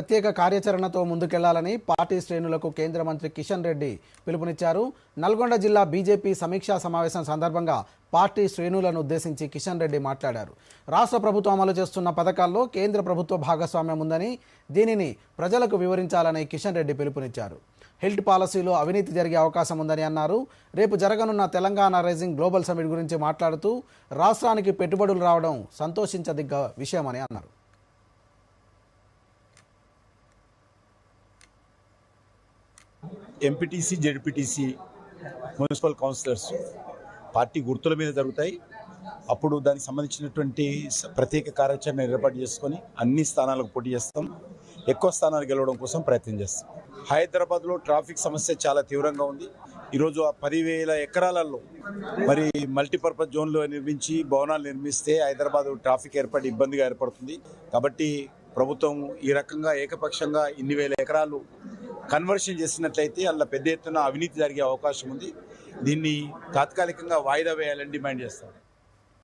ప్రత్యేక కార్యాచరణతో ముందుకెళ్ళాలని పార్టీ శ్రేణులకు కేంద్ర మంత్రి కిషన్ రెడ్డి పిలుపునిచ్చారు. నల్గొండ జిల్లా బీజేపీ సమీక్షా సమావేశం సందర్భంగా పార్టీ శ్రేణులను ఉద్దేశించి కిషన్ రెడ్డి మాట్లాడారు. రాష్ట్ర ప్రభుత్వం అమలు చేస్తున్న పథకాల్లో కేంద్ర ప్రభుత్వ భాగస్వామ్యం ఉందని దీనిని ప్రజలకు వివరించాలని కిషన్ రెడ్డి పిలుపునిచ్చారు. హెల్త్ పాలసీలో అవినీతి జరిగే అవకాశం ఉందని అన్నారు. రేపు జరగనున్న తెలంగాణ రైజింగ్ గ్లోబల్ సమిట్ గురించి మాట్లాడుతూ రాష్ట్రానికి పెట్టుబడులు రావడం సంతోషించదగ్గ విషయమని అన్నారు. MPTC ZPTC municipal councillors party గుర్తుల మీద జరుగుతాయి. అప్పుడు దానికి సంబంధించినటువంటి ప్రత్యేక కార్యాచరణ ఏర్పాటు చేసుకొని అన్ని స్థానాలకు పోటీ చేస్తాం. ఎక్కువ స్థానాలు గెలవడం కోసం ప్రయత్నం చేస్తాం. హైదరాబాద్లో ట్రాఫిక్ సమస్య చాలా తీవ్రంగా ఉంది. ఈరోజు ఆ పదివేల ఎకరాలలో మరి మల్టీపర్పస్ జోన్లు నిర్మించి భవనాలు నిర్మిస్తే హైదరాబాద్ ట్రాఫిక్ ఏర్పడి ఇబ్బందిగా ఏర్పడుతుంది. కాబట్టి ప్రభుత్వం ఈ రకంగా ఏకపక్షంగా ఇన్ని వేల ఎకరాలు కన్వర్షన్ చేసినట్లయితే అందులో పెద్ద ఎత్తున అవినీతి జరిగే అవకాశం ఉంది. దీన్ని తాత్కాలికంగా వాయిదా వేయాలని డిమాండ్ చేస్తాం.